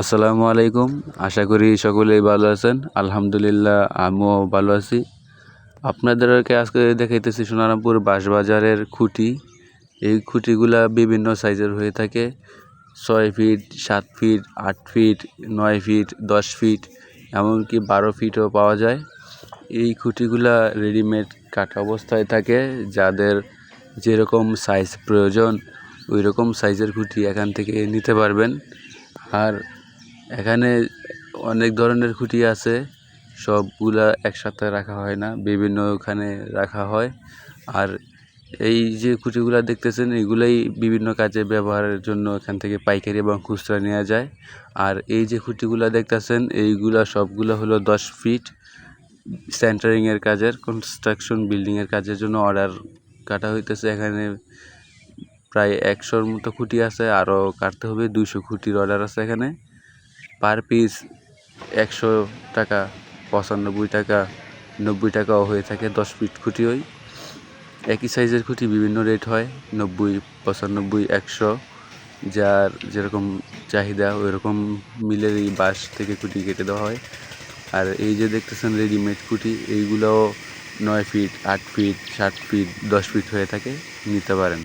আসসালামু আলাইকুম। আশা করি সকলেই ভালো আছেন। আলহামদুলিল্লাহ, আমিও ভালো আছি। আপনাদেরকে আজকে দেখাইতেছি সোনারামপুর বাঁশবাজারের খুঁটি। এই খুঁটিগুলা বিভিন্ন সাইজের হয়ে থাকে। ছয় ফিট, সাত ফিট, আট ফিট, নয় ফিট, দশ ফিট, এমনকি বারো ফিটও পাওয়া যায়। এই খুঁটিগুলা রেডিমেড কাটা অবস্থায় থাকে। যাদের যেরকম সাইজ প্রয়োজন ওই রকম সাইজের খুঁটি এখান থেকে নিতে পারবেন। আর এখানে অনেক ধরনের খুঁটি আছে, সবগুলা একসাথে রাখা হয় না, বিভিন্ন ওখানে রাখা হয়। আর এই যে খুঁটিগুলা দেখতেছেন, এগুলাই বিভিন্ন কাজে ব্যবহারের জন্য এখান থেকে পাইকারি এবং খুচরা নেওয়া যায়। আর এই যে খুঁটিগুলা দেখতেছেন, এইগুলা সবগুলো হলো দশ ফিট। সেন্টারিংয়ের কাজের কনস্ট্রাকশন বিল্ডিংয়ের কাজের জন্য অর্ডার কাটা হইতেছে। এখানে প্রায় একশোর মতো খুঁটি আছে, আরও কাটতে হবে। দুইশো খুঁটির অর্ডার আছে এখানে। পার পিস একশো টাকা, পঁচানব্বই টাকা, নব্বই টাকাও হয়ে থাকে, দশ ফিট খুঁটি ওই। একই সাইজের খুঁটি বিভিন্ন রেট হয়, নব্বই, পঁচানব্বই, একশো। যার যেরকম চাহিদা ওই রকম মিলের এই বাঁশ থেকে খুঁটি কেটে দেওয়া হয়। আর এই যে দেখতেছেন রেডিমেড খুঁটি, এইগুলোও নয় ফিট, আট ফিট, সাত ফিট, দশ ফিট হয়ে থাকে, নিতে পারেন।